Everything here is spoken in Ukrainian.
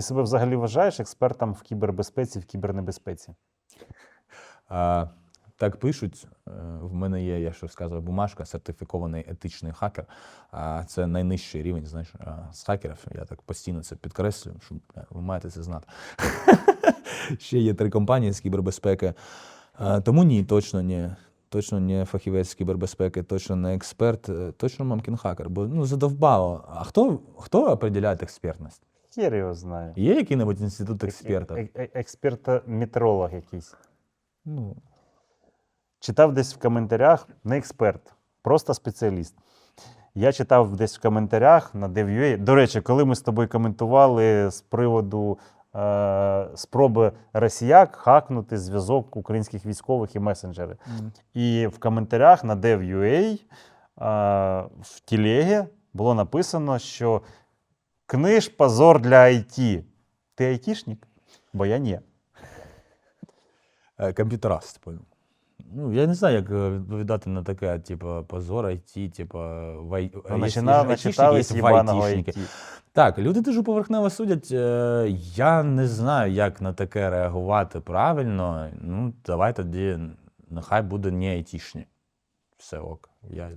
Ти себе взагалі вважаєш експертом в кібербезпеці, в кібернебезпеці? А, так пишуть. Е, В мене є, я що сказав, бумажка, сертифікований етичний хакер. А це найнижчий рівень, знаєш, з хакерів. Я так постійно це підкреслюю, що ви маєте це знати. Ще є три компанії з кібербезпеки. Тому ні, точно ні. Точно не фахівець кібербезпеки, точно не експерт, е, точно мамкін хакер. Бо ну задовбало. А хто, хто определяє експертність? Хер його знає. Є який-небудь інститут експертів? Е- е- Експерт-метролог якийсь. Ну, Читав десь в коментарях, не експерт, просто спеціаліст. Я читав десь в коментарях на DevUA. До речі, коли ми з тобою коментували з приводу е, спроби росіяк хакнути зв'язок українських військових і месенджери. І в коментарях на DevUA е, в телегі було написано, що книж позор для IT. Ти айтішник? Бо я ні. Е, Комп'ютераст, понял. Ну, я не знаю, як е, відповідати на таке, типу, позор IT, типу, вай... Ну, начина- є начитались є їбаного. IT. Так, люди дуже поверхнево судять. Е, Я не знаю, як на таке реагувати правильно. Ну, давай тоді, нехай буде не айтішні. Все ок. Я